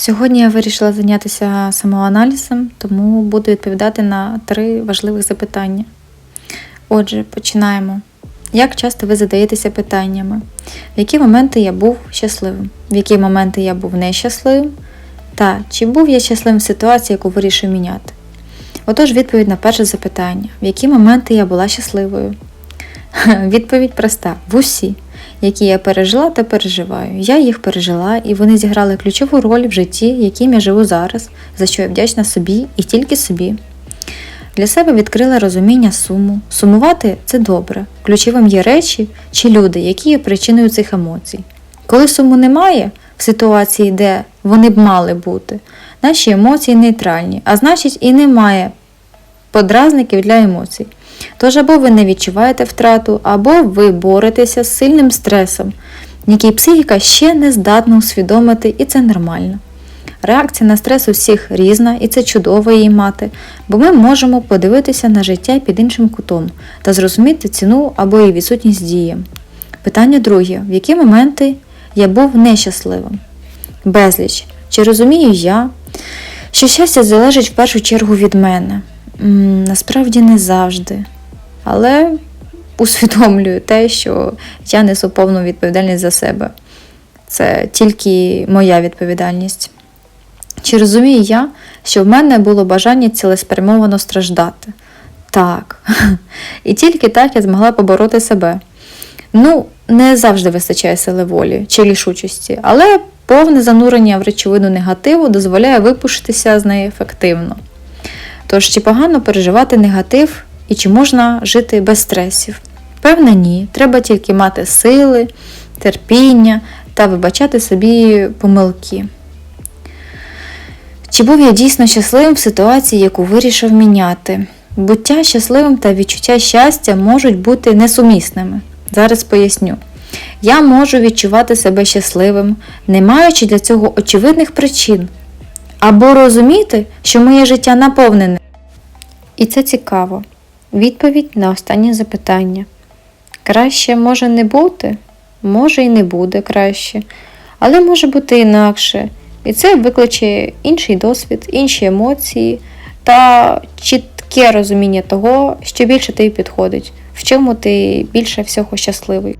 Сьогодні я вирішила зайнятися самоаналізом, тому буду відповідати на три важливих запитання. Отже, починаємо. Як часто ви задаєтеся питаннями? В які моменти я був щасливим? В які моменти я був нещасливим? Та чи був я щасливим в ситуації, яку вирішив міняти? Отож, відповідь на перше запитання: в які моменти я була щасливою? Відповідь проста: в усі, які я пережила та переживаю. Я їх пережила, і вони зіграли ключову роль в житті, яким я живу зараз, за що я вдячна собі і тільки собі. Для себе відкрила розуміння суму. Сумувати це добре. Ключовим є речі чи люди, які є причиною цих емоцій. Коли суму немає в ситуації, де вони б мали бути, наші емоції нейтральні, а значить і немає подразників для емоцій. Тож або ви не відчуваєте втрату, або ви боретеся з сильним стресом, який психіка ще не здатна усвідомити, і це нормально. Реакція на стрес у всіх різна, і це чудово її мати, бо ми можемо подивитися на життя під іншим кутом та зрозуміти ціну або її відсутність дії. Питання друге: в які моменти я був нещасливим? Безліч. Чи розумію я, що щастя залежить в першу чергу від мене? М, насправді не завжди. Але усвідомлюю те, що я несу повну відповідальність за себе. Це тільки моя відповідальність. Чи розумію я, що в мене було бажання цілеспрямовано страждати? Так. І тільки так я змогла побороти себе. Ну, не завжди вистачає сили волі чи рішучості, але повне занурення в речовину негативу дозволяє випуститися з неї ефективно. Тож, чи погано переживати негатив і чи можна жити без стресів? Певне, ні. Треба тільки мати сили, терпіння та вибачати собі помилки. Чи був я дійсно щасливим в ситуації, яку вирішив міняти? Буття щасливим та відчуття щастя можуть бути несумісними. Зараз поясню. Я можу відчувати себе щасливим, не маючи для цього очевидних причин, або розуміти, що моє життя наповнене. І це цікаво. Відповідь на останнє запитання. Краще може не бути, може і не буде краще, але може бути інакше. І це викличе інший досвід, інші емоції та чітке розуміння того, що більше тобі підходить, в чому ти більше всього щасливий.